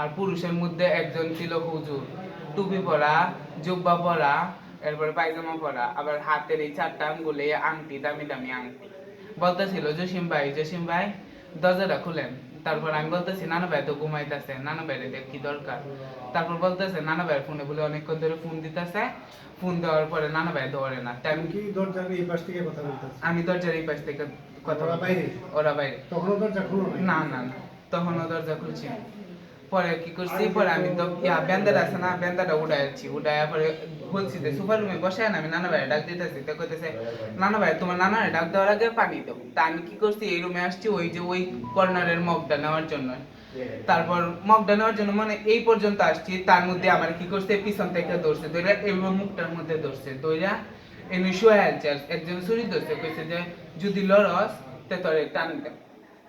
আর পুরুষের মধ্যে একজন ছিল হুজুর। টুপি পরা, জুব্বা পরা, এরপরে পায়জামা পরা, আবার হাতের এই চারটা আঙ্গুলে আংটি, দামি দামি আংটি। বলতেছিল, জসিম ভাই জসিম ভাই, দরজাটা খুলেন। তারপর আমি বলতেছি নানা ভাই তো ঘুমাইতেছে নানা ভাই দেখ কি দরকার? তারপর বলতেছে নানা ভাই ফোনে বলে অনেকক্ষণ ধরে ফোন দিতেছে ফোন দেওয়ার পরে নানা ভাই ধরে না। তাই আমি কি দরজার এই পাশ থেকে কথা বলতেছি? আমি দরজার এই পাশ থেকে কথা ওরা বাইরে? ওরা বাইরে। তখন দরজা খুলো না না না। তখনও দরজা খুলছি। পরে কি করছি, পরে আমি তো ইয়া বেন্দাটা আছে না, বেন্দাটা উড়াইছি, উড়াইয়া পরে বলছি যে, সুপার রুমে বসে আমি নানা ভাই ডাক দিতেছি। তো কইতেছে, নানা ভাই, তোমার নানার ডাক দেওয়ার আগে পানি দাও। তা আমি কি করছি, এই রুমে আসছি, ওই যে ওই কর্নারের মগটা নেওয়ার জন্য। তারপর মগটা নেওয়ার জন্য মানে এই পর্যন্ত আসছি, তার মধ্যে আমার কি করছে, পিছন থেকে ধরছে ধরে এইভাবে মুখটার মধ্যে ধরছে, ধইরা এমনি শুয়ে আছে একজন ছুরি ধরছে, কইছে যে, যদি লড়স, তে তোরে টান দেব।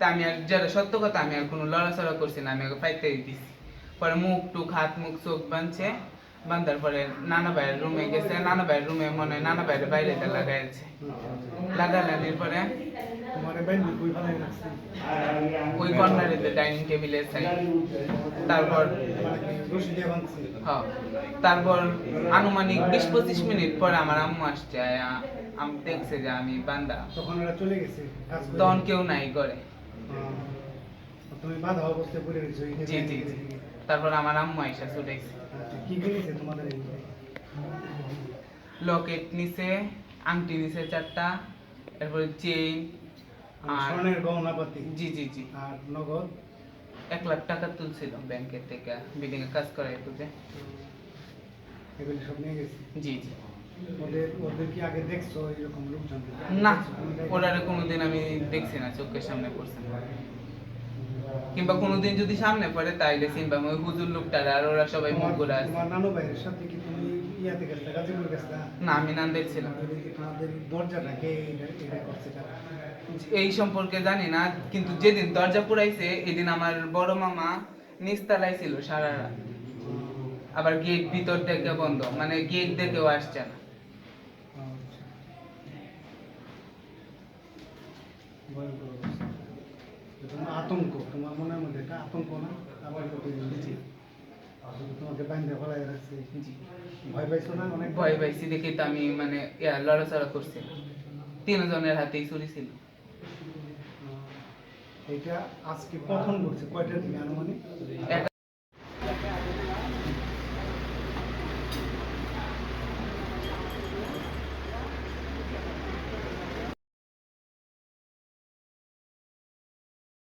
তা আমি আর যারা সত্য কথা আমি আর কোনো লড়াচড়া করছি না আমি ওকে পাইতে দিছি পরে মুখ টুক হাত মুখ চোখ বাঁধছে। বান্ধার পরে নানা ভাইয়ের রুমে গেছে। নানা ভাইয়ের রুমে মনে হয় নানা ভাইয়ের বাইরে লাগাইছে লাগালানির পরে ওই কর্নারে ডাইনিং টেবিলের সাইড তারপর হ্যাঁ তারপর আনুমানিক বিশ পঁচিশ মিনিট পরে আমার আম্মু আসছে। আম দেখছে যে আমি বান্দা। তখন ওরা চলে গেছে। তখন কেউ নাই করে তুমি বাধা অবস্থায় পড়ে যে জি জি জি। তারপর আমার আম্মু আইসা ছুটাইছে। আচ্ছা, কি করেছে তোমাদের লকেট নিছে আংটি নিছে চারটা এরপরে চেইন আর স্বর্ণের গহনা পাতি। জি জি জি। আর নগদ? এক লাখ টাকা তুলছিল ব্যাংকের থেকে বিল্ডিং এ কাজ করাই তুলছে এগুলি সব নিয়ে গেছে? জি জি। ওদের ওদের কি আগে দেখছ এরকম লোকজন? না ওনারে কোনোদিন আমি দেখছি না চোখের সামনে পড়ছে না। কিংবা কোনোদিন যদি সামনে পড়ে তাইলে চিনবা ওই হুজুর লোকটারা আর ওরা সবাই মুখ করে আছে তোমার নানু ভাইয়ের সাথে কি তুমি ইয়াতে গেছো গাজীপুর গেছো না আমি নাম দেখছিলাম তোমাদের দরজাটা এটা এটা করছে এই সম্পর্কে জানি না কিন্তু যেদিন দরজা পুরাইছে এদিন আমার বড় মামা নিস্তালায় ছিল সারা রাত আবার গেট ভিতর থেকে বন্ধ মানে গেট দেখেও আসছে না। ভয়ঙ্কর অবস্থা। তোমার আতঙ্ক তোমার মনের মধ্যে একটা আতঙ্ক না আবার হয়েছে তোমাকে বাইন্দে ফলাই রাখছে ভয় পাইছো না অনেক ভয় পাইছি দেখি তো আমি মানে লড়াচড়া করছি তিনজনের হাতেই ছুরি ছিল এটা আজকে কখন ঘটছে কয়টার দিকে আনুমানিক